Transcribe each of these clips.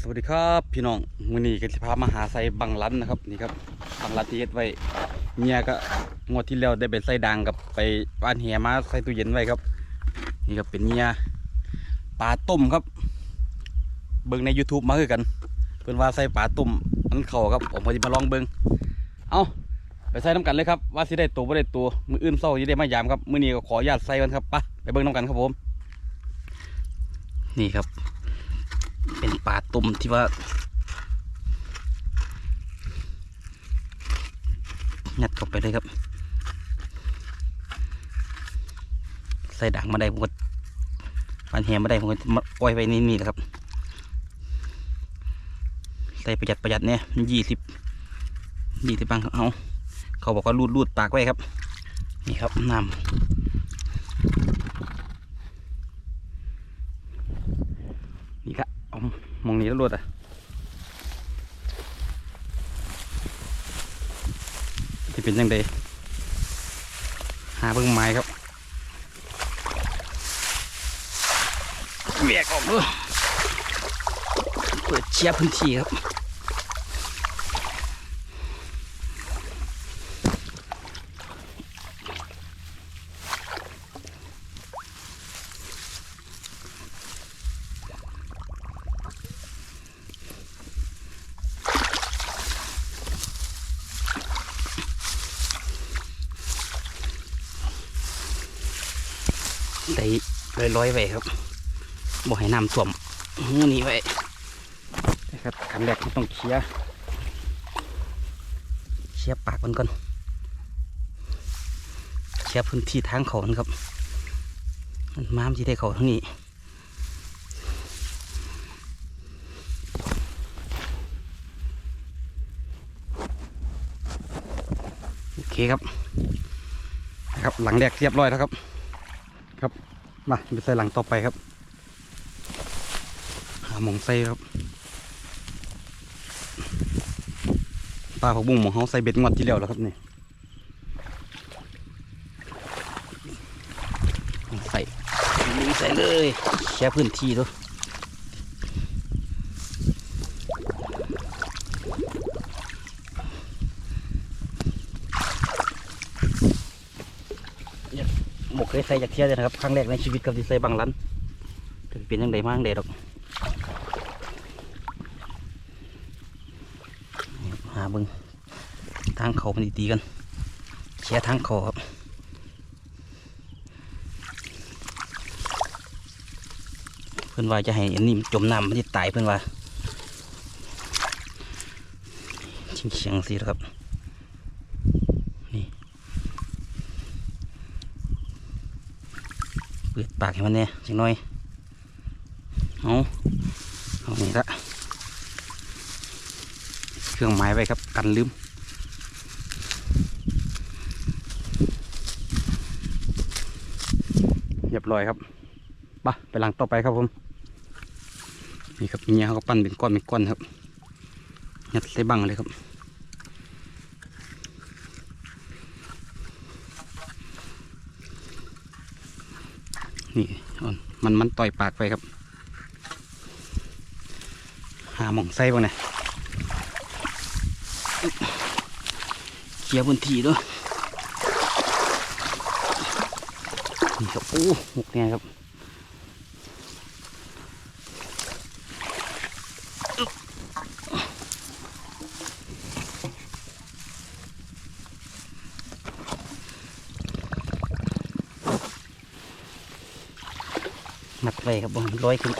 สวัสดีครับพี่น้องมื้อนี้ก็สิพามาหาใส่บังลันนะครับนี่ครับบังลันที่เฮ็ดไว้เมียก็งวดที่แล้วได้ไปใส่ดังกับไปบ้านแหมาใส่ตู้เย็นไว้ครับนี่ครับเป็นเมียปลาต้มครับ เบิ่งใน YouTube มาคือกัน เพิ่นว่าใส่ปลาต้มมันเข้าครับผมก็สิมาลองเบิ่งเอาไปใส่น้ำกันเลยครับว่าสิได้ตัวบ่ได้ตัวมืออื่นเช้าสิได้มายามครับมือนี้ก็ขออนุญาตใส่กันครับไปไปเบิ่งน้ำกันครับผม นี่ครับ เป็นปลาตุ่มที่ว่ายัดเข้าไปเลยครับ ใส่ด่างมาได้ผมก็ปันแหมาได้ผมก็มาปล่อยไว้นี่นี่แหละครับ ใส่ประหยัดประหยัดเนี่ยยี่สิบยี่สิบบังเอาเขาบอกว่ารูดรูดปากไว้ครับ นี่ครับน้ำนี่ครับเอา มองนี้แล้วรวดอะที่เป็นยังไงหาเบิ่งไม้ครับเบียกออกด้วยเปิดเชียร์พื้นที่ครับ ได้ ร้อยไว้ครับบ่ให้น้ำท่วมหูนี้ไว้นะครับขันแรกต้องเคลียร์เคลียร์ปากมันก่อนเคลียร์พื้นที่ทางเขามันครับ มันม้ามที่ได้เขาทั้งนี้โอเคครับ ครับหลังแรกเรียบร้อยแล้วครับ ครับ มาไปใส่หลังต่อไปครับ หามองใส่ครับปลาผักบุ้งของเขาใส่เบ็ดงวดที่แล้วแล้วครับนี่ใส่ใส่เลยแค่พื้นที่ด้วย หมกเคยใส่จากเที่ยวเลยนะครับ ครั้งแรกในชีวิตกับที่ใส่บางลันถึงเป็นยังไงมากเด็ดหรอกหาเบึงทางเขามันดีๆกันเชียร์ทางเขาครับเพื่อนว่าจะให้อันนี้จมน้ำมันจะตายเพื่อนว่าชิงเฉียงสิครับนี่เปากให้มันเนี่ยจังน้อยเอาเอานี่ละเครื่องไม้ไว้ครับกันลืมเรียบร้อยครับไปะไปหลังต่อไปครับผมนี่ครับเงี้ยเขาก็ปั้นเป็นก้อนเป็นก้อนครับยัดใส่บังเลยครับ นี่มันมันต่อยปากไปครับ หาหม่องไส้บ้างนะเคลียร์พื้นที่ด้วยนี่ครับโอ้หมกเนี่ยครับอึ๊บมัดไว้ครับผมร้อยขึ้น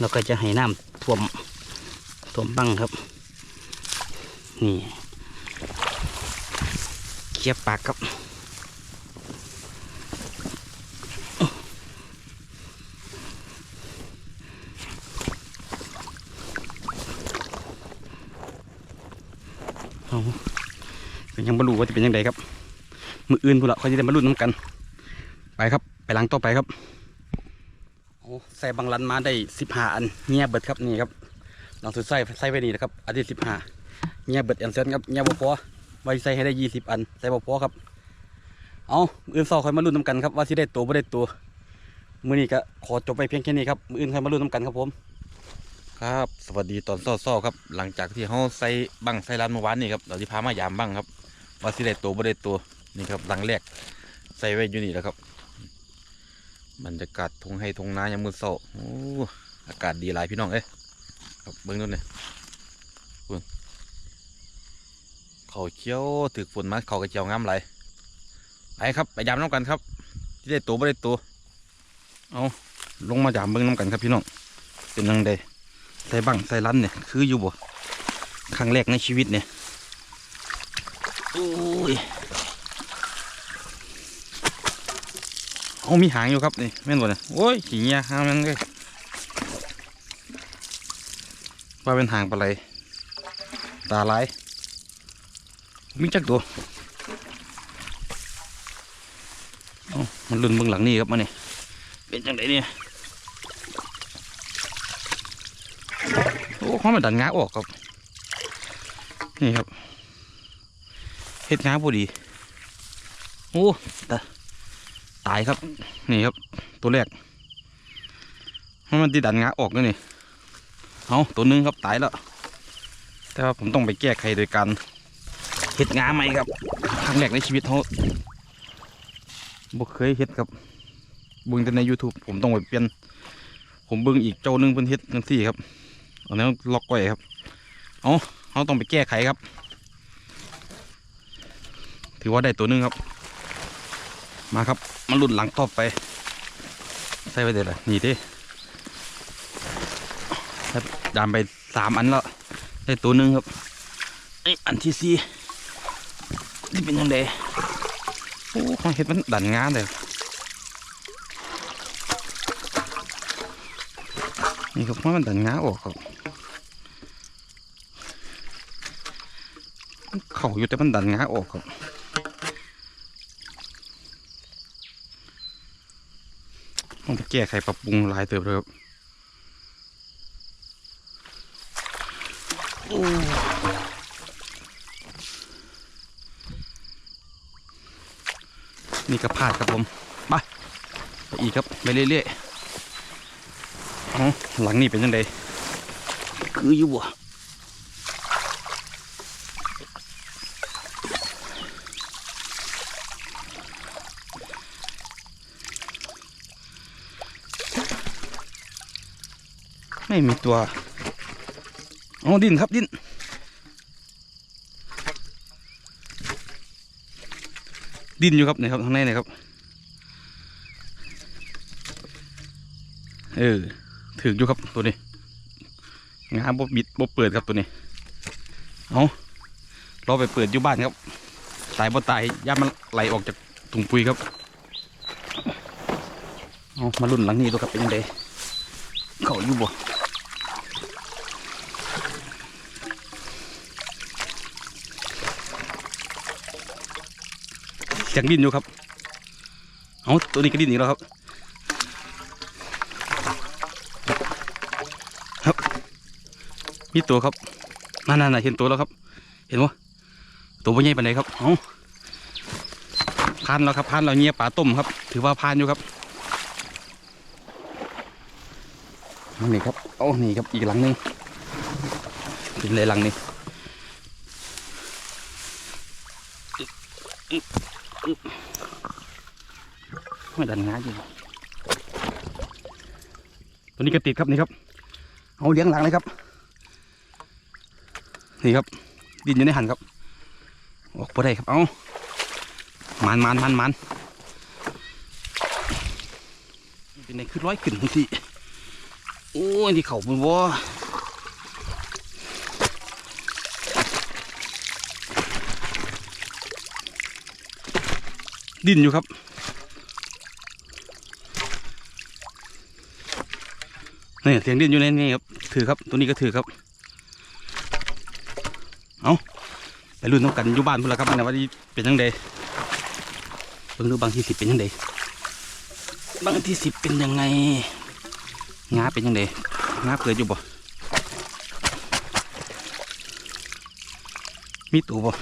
เราก็จะให้น้ำท่วมท่วมบังครับ นี่เคียบปากครับเอาเป็นยังบรรลุว่าจะเป็นยังไงครับ มืออื่นพูดละเขาจะได้บรรลุน้ำกัน ไปครับ หลังต่อไปครับโอ้ใส่บังลันมาได้สิบห้าอันเงียบเบิดครับนี่ครับหลังสุดใส่ใส่ไปนี่นะครับอันที่สิบห้าเงียบเบิดอันเซนครับเงียบพอไว้ใส่ให้ได้ยี่สิบอันใส่บ่พอครับเอาอื่นสอคอยมาลุ้นนำกันครับว่าสิได้ตัวบ่ได้ตัวมือนี้ก็ขอจบไปเพียงแค่นี้ครับมื้ออื่นใครมาลุ้นน้ำกันครับผม ครับสวัสดีตอนเช้าๆครับ หลังจากที่เฮาใส่บังใส่ร้านเมื่อวานนี่ครับเราที่พามายามบังครับว่าสิได้ตัวบ่ได้ตัวนี่ครับหลังแรกใส่ไว้อยู่นี่แล้วครับ บรรยากาศทงให้ทงนายามมือเช้าโอ้อากาศดีหลายพี่น้องเอ้ยครับเบิ่งนู่นเนี่เบิ่งเขาเขียวถึกฝนมาเขากระเจียวงามหลไปครับไปยามน้ำกันครับ ที่ได้ตัวบ่ได้ตัวเอาลงมายามเบิ่งน้ำกันครับพี่น้องเป็นยังไงใส่บังใส่ลันเนี่ยคืออยู่บ่ครั้งแรกในชีวิตเนี่ยโอ้ย เอามีหางอยู่ครับนี่แม่นบ่เนี่ยโอ้ยขี้เงี้ยหางมันเลยว่าเป็นหางปลาไหลตาลายมีจักตัวเอ้มันลุ่นเบื้องหลังนี่ครับมาเนี่ยเป็นจังไดเนี่ยโอ้เขามาดันงาออกครับนี่ครับเฮ็ดงาพอดีโอ้ตา ตายครับ นี่ครับ ตัวแรกให้มันดีดันงาออกแล้วนี่เอาตัวหนึงครับตายแล้วแต่ว่าผมต้องไปแก้ไขโดยการเฮ็ดงาใหม่ครับครั้งแรกในชีวิตเขาบ่เคยเฮ็ดครับบิ่งแต่ใน YouTube ผมต้องไปเปลี่ยน ผมบิ่งอีกเจ้าหนึงเพิ่นเฮ็ดจังซี่ครับอันนี้ล็อกไว้ครับ เอาเราต้องไปแก้ไขครับ ถือว่าได้ตัวหนึงครับ มาครับ มาหลุดหลังต่อไป ใส่ไปเดี๋ยวละนี่ดิดามไปสามอันแล้วได้ตัวหนึ่งครับไออันที่สี่ที่เป็นยังไงโอ้เขาเห็ดมันดันงานเลยนี่ครับเพรามันดันงาออกครับเข่าอยู่แต่มันดันงาออกครับ ต้องไปแก้ไขปรับปรุงหลายเติบเลยครับโอ้นี่ก็พลาดครับผมไปไปอีกครับไปเรื่อยๆหลังนี่เป็นยังไงคืออยู่บ่ ไม่มีตัวอ๋อดินครับดินดินอยู่ครับนี่ครับข้างในนี่ครับ เออถืออยู่ครับตัวนี้งาบบบิดบบเปิดครับตัวนี้เอาเราไปเปิดอยู่บ้านครับ ตายบ่ตายย่ามันไหลออกจากถุงปุ๋ยครับเอามาลุ่นหลังนี้ตัวครับเป็นยังไงเขาอยู่บ่ ยงดิ้นอยู่ครับ เอาตัวนี้ก็ดินอีกแล้วครับ ครับ มีตัวครับนั่นนั่นเห็นตัวแล้วครับ เห็นวะตัวเป็นใหญ่ปานไหนครับ เอาพานแล้วครับพานเราเงียป่าต้มครับ ถือว่าพานอยู่ครับนี่ครับโอ้นี่ครับ อีกหลังหนึงเป็นเลยหลังนี้อึ๊บอึ๊บอึ๊บ ไม่ดันงาอยู่ตัวนี้ก็ติดครับนี่ครับ เอาเลี้ยงหลังเลยครับ นี่ครับ ดินอยู่ในหันครับ ออกไปได้ครับ เอามันมันมันมันเป็นในคือร้อยขึ้นทังทีโอ้ยที่เขาเป็นว่าดินอยู่ครับ นี่เสียงดิ้นอยู่ในนี่ครับถือครับ ตัวนี้ก็ถือครับ เอาไปรุ่นต้องกันอยู่บ้านพุ่นละครับนะว่าที่เป็นยังไงเบิ่งดูบางที่สิบเป็นยังไงบางที่สิบเป็นยังไงงาเป็นยังไงงาเกิดอยู่บ่มีตัวบ่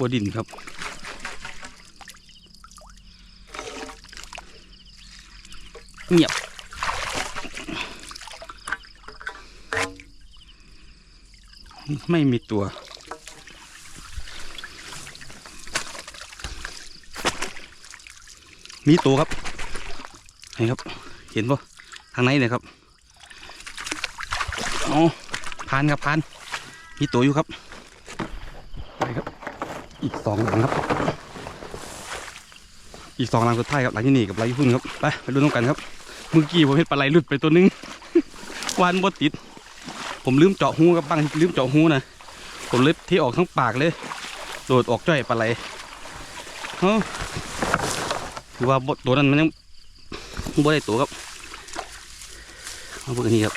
บ่ดินครับ เงียบไม่มีตัว มีตัวครับนี่ครับ เห็นปะทางไหนเนี่ยครับอ๋อพานครับพาน มีตัวอยู่ครับไปครับ อีกสองหลังครับ อีกสองหลังสุดท้ายครับหลังที่นี่กับหลังที่พุ่นครับ ไปไปดูน้องกันครับ เมื่อกี้ผมเห็นปลาไหลหลุดไปตัวนึงวานบดติด ผมลืมเจาะหูครับบางลืมเจาะหูนะผมเลยที่ออกทั้งปากเลย โดดออกจ้อยปลาไหลเอ้คือว่าตัวนั้นมันยังบ่ได้ตัวครับเอาพวกนี้ครับ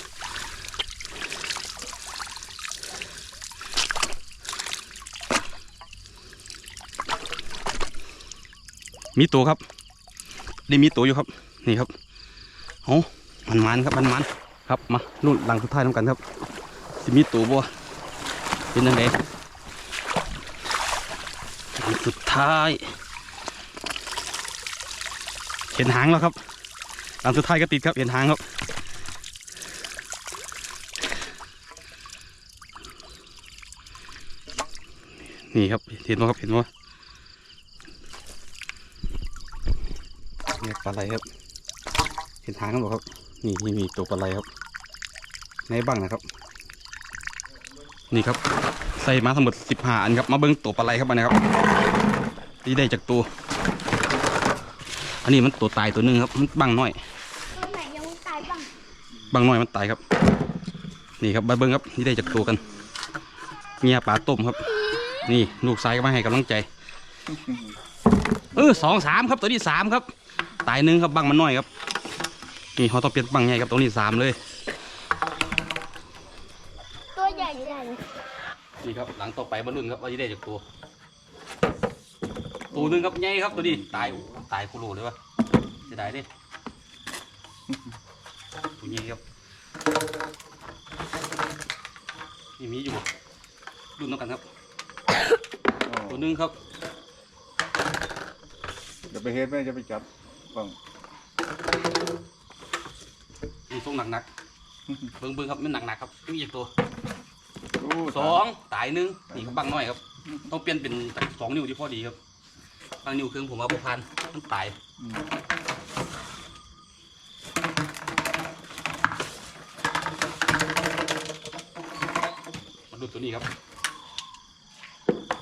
มีตัวครับได้มีตัวอยู่ครับ นี่ครับ โอ้มันมันครับมันมันครับมานู่นหลังสุดท้ายน้ำกันครับสิมีตัวบัวเป็นยังไงหลังสุดท้าย เห็นหางแล้วครับ หลังสุดท้ายก็ติดครับเห็นหางครับนี่ครับเห็นไหมครับเห็นไหมเนี่ยปลาไหลครับ เห็นหางกันบ่ครับ นี่นี่มีตัวปลาไหลครับ ในบ้างนะครับ นี่ครับ ใส่มาทั้งหมดสิบห้าอันครับ มาเบิ้งตัวปลาไหลครับอันนี้ครับที่ได้จากตัว อันนี้มันตัวตายตัวหนึงครับ มันบังน้อยตัวไหนยังไม่ตายบ้างบางหน่อยมันตายครับ นี่ครับมาเบิ้งครับนี่ได้จากตัวกันเงียปลาต้มครับ นี่ลูกซ้ายก็มาให้กำลังใจเออสองสามครับตัวนี้สามครับ ตายหนึ่งครับบังมันน้อยครับ นี่เขาต้องเปลี่ยนบังใหญ่ครับตัวนี้สามเลย ตัวใหญ่ใหญ่นี่ครับหลังต่อไปบรรลุนครับว่าจะได้จากตัว ตัวหนึ่งครับใหญ่ครับตัวนี้ตายตายคุโรเลยวะจะได้ดิตัวนี้ครับนี่มีอยู่รุ่นน้องกันครับ ตัวหนึงครับจะไปเฮ็ดไหมจะไปจับฟังนี่ ทรงหนักๆ เบิ้งเบิ้งครับมันหนักๆครับมีอีกตัวโอ้สองตายหนึ่งนี่ครับบังน้อยครับ ต้องเปลี่ยนเป็นจากสองนิ้วที่พอดีครับบางนิ้วครึ่งผมว่าบุพันมันตายอืมมาดูตัวนี้ครับ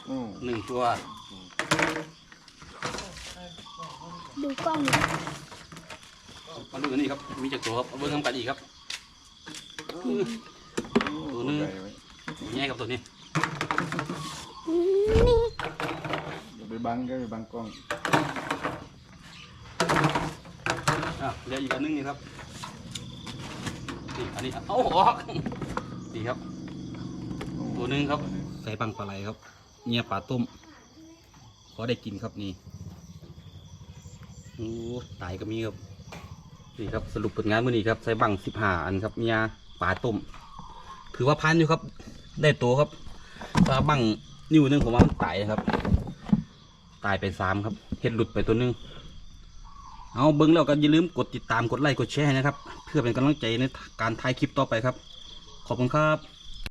โอ้หนึ่งตัว ดูกล้องดิ มาดูตัวนี้ครับ มีจากตัวครับเอาเบิ้งทำกันอีกครับตัวหนึ่งใหญ่ไว้ง่ายครับตัวนี้นี่อย่าไปบังก็ไปบังกล้องอะเหลืออีกอันหนึงนี่ครับนี่อันนี้เอาออกนี่ครับ ตัวหนึ่งครับใส่บังปลาไหลครับเงียปลาต้มพอได้กินครับนี่โอ้ตายก็มีครับ นี่ครับสรุปผลงานมื้อนี้ครับใส่บังสิบห้าอันครับเมียป่าต้ม ถือว่าพันอยู่ครับ ได้ตัวครับปลาบังนิ้วหนึงผมว่ามันตายครับ ตายไปสามครับเห็ดหลุดไปตัวหนึงเอาเบิ้งแล้วก็อย่าลืมกดติดตามกดไลค์กดแชร์นะครับ เพื่อเป็นกำลังใจในการถ่ายคลิปต่อไปครับ ขอบคุณครับ